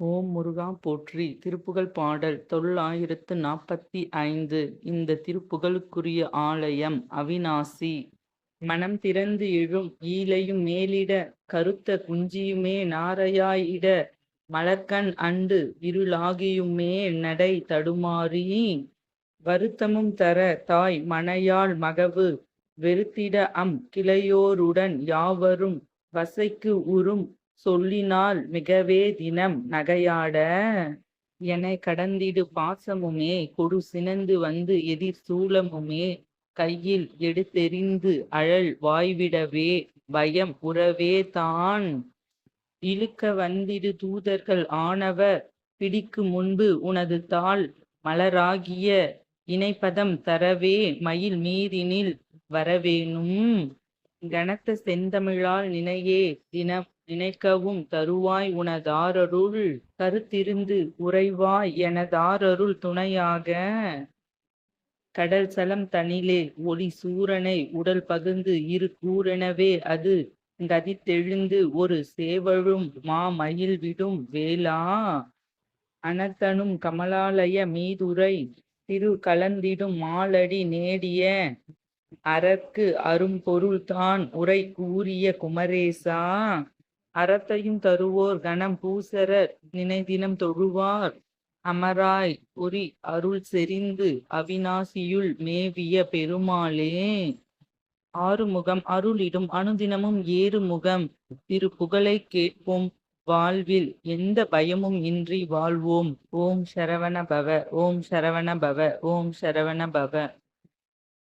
ஓம் முருகா போற்றி. திருப்புகழ் பாடல் தொள்ளாயிரத்து நாற்பத்தி ஐந்து. இந்த திருப்புகழுக்குரிய ஆலயம் அவிநாசி. மனம் திறந்து எழும் ஈலையும் மேலிட கருத்த குஞ்சியுமே நாரையாயிட மலர்கண் அண்டு இருளாகியுமே நடை தடுமாறி வருத்தமும் தர தாய் மனையாள் மகவு வெறுத்திட அம் கிளையோருடன் யாவரும் வசைக்கு உறும் சொல்லினால் மிகவே தினம் நகையாட என கடந்திடு பாசமுமே கொடு சினந்து வந்து எதிர் சூலமுமே கையில் எடுத்தெறிந்து அழல் வாய்விடவே பயம் உறவே தான். இழுக்க வந்திடு தூதர்கள் ஆனவர் பிடிக்கு முன்பு உனது தாள் மலராகிய இணைப்பதம் தரவே மயில் மீதினில் வரவேணும். கனத்த செந்தமிழால் நினையே தினம் நினைக்கவும் தருவாய் உனதாரருள் கருத்திருந்து உறைவாய் எனதாரருள் துணையாக. கடல் சலம் தனிலே ஒளி சூரனை உடல் பகுந்து இரு கூரெனவே அது கதித்தெழுந்து ஒரு சேவழும் மா மயில் விடும் வேளா. அனத்தனும் கமலாலய மீதுரை திரு கலந்திடும் மாலடி நேடிய அரக்கு அரும்பொருள் தான் உரை கூறிய குமரேசா. அறத்தையும் தருவோர் கணம் பூசரர் நினைதினம் தொழுவார். அமராய் உரி அருள் செறிந்து அவிநாசியுள் மேவிய பெருமாளே. ஆறுமுகம் அருளிடும் அனுதினமும் ஏறுமுகம். திரு புகழை கேட்போம் வாழ்வில் எந்த பயமும் இன்றி வாழ்வோம். ஓம் சரவண பவ ஓம் சரவண பவ ஓம் சரவண பவ.